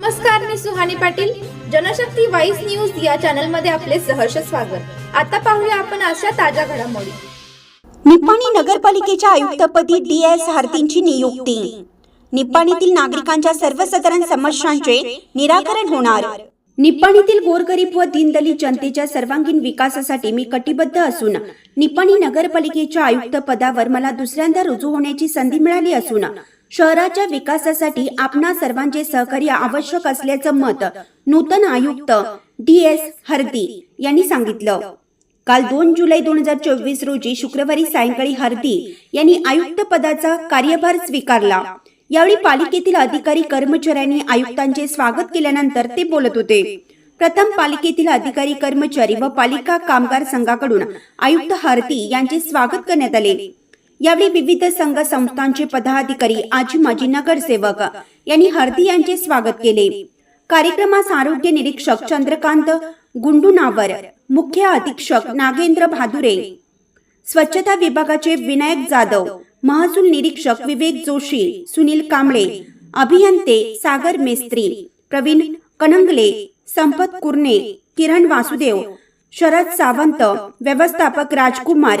नमस्कार मी Suhani Patil. Janshakti voice news या चॅनलमध्ये आपले सहर्ष स्वागत. आता पाहूया आपण अशा ताज्या घडामोडी. निपाणी नगरपालिकेच्या आयुक्तपदी डी एस हार्तींची नियुक्ती. निपाणीतील नागरिकांच्या सर्वसाधारण समस्यांचे निराकरण होणार. निपाणीतील गोरगरीब व दीनदलित जनतेच्या सर्वांगीण विकासासाठी मी कटिबद्ध असून निपाणी नगरपालिकेच्या आयुक्त पदावर मला दुसऱ्यांदा रुजू होण्याची संधी मिळाली असून शहराच्या विकासासाठी आपणा सर्वांचे सहकार्य आवश्यक असल्याचं मत नूतन आयुक्त डी एस हर्दी यांनी सांगितलं. काल दोन जुलै दोन हजार चोवीस रोजी शुक्रवारी सायंकाळी हर्दी यांनी आयुक्त पदाचा कार्यभार स्वीकारला. यावेळी पालिकेतील अधिकारी कर्मचाऱ्यांनी आयुक्तांचे स्वागत केल्यानंतर ते बोलत होते. प्रथम पालिकेतील अधिकारी कर्मचारी व पालिका कामगार संघाकडून आयुक्त हर्दी यांचे स्वागत करण्यात आले. यावेळी विविध संघ संस्थांचे पदाधिकारी आजी माजी नगरसेवक यांनी हर्दी यांचे स्वागत केले. कार्यक्रमास आरोग्य निरीक्षक चंद्रकांत गुंडुनावर मुख्य अधीक्षक नागेंद्र भादुरे स्वच्छता विभागाचे विनायक जाधव महसूल निरीक्षक विवेक जोशी सुनील कांबळे अभियंते सागर मेस्त्री प्रवीण कणंगले संपत कुर्णे किरण वासुदेव शरद सावंत व्यवस्थापक राजकुमार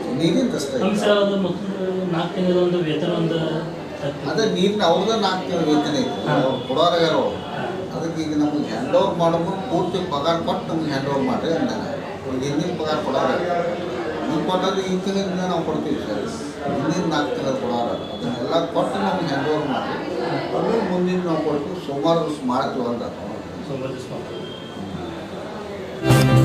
ನೀರಿನ ನಾಲ್ಕು ತಿಂಗಳ ವೇತನ ಅದೇ ನೀರಿನ ಅವ್ರದ್ದು ನಾಲ್ಕು ತಿಂಗಳ ವೇತನ ಐತಿ. ಕೊಡೋರಾಗ್ಯಾರ ಅವ್ರು ಅದಕ್ಕೆ ಈಗ ನಮ್ಗೆ ಹ್ಯಾಂಡ್ ಓವರ್ ಮಾಡೋದು ಪೂರ್ತಿ ಪಗಾರ ಕೊಟ್ಟು ನಮ್ಗೆ ಹ್ಯಾಂಡ್ ಓವರ್ ಮಾಡಿರಿ ಅಂದಾಗ ಅವ್ರಿಗೆ ಹಿಂದಿನ ಪಗಾರ ಕೊಡೋರ? ನೀವು ಕೊಟ್ಟದ್ದು ಈ ತಿಂಗಳಿಂದ ನಾವು ಕೊಡ್ತೀವಿ ಸರ್. ಹಿಂದಿನ ನಾಲ್ಕು ತಿಂಗಳ ಕೊಡೋರ? ಅದನ್ನೆಲ್ಲ ಕೊಟ್ಟು ನಮ್ಗೆ ಹ್ಯಾಂಡ್ ಓವರ್ ಮಾಡಿ ಅದು ಮುಂದಿನ ನಾವು ಕೊಡ್ತೀವಿ. ಸುಮಾರು ಮಾಡ್ತೀವಿ ಅಂತ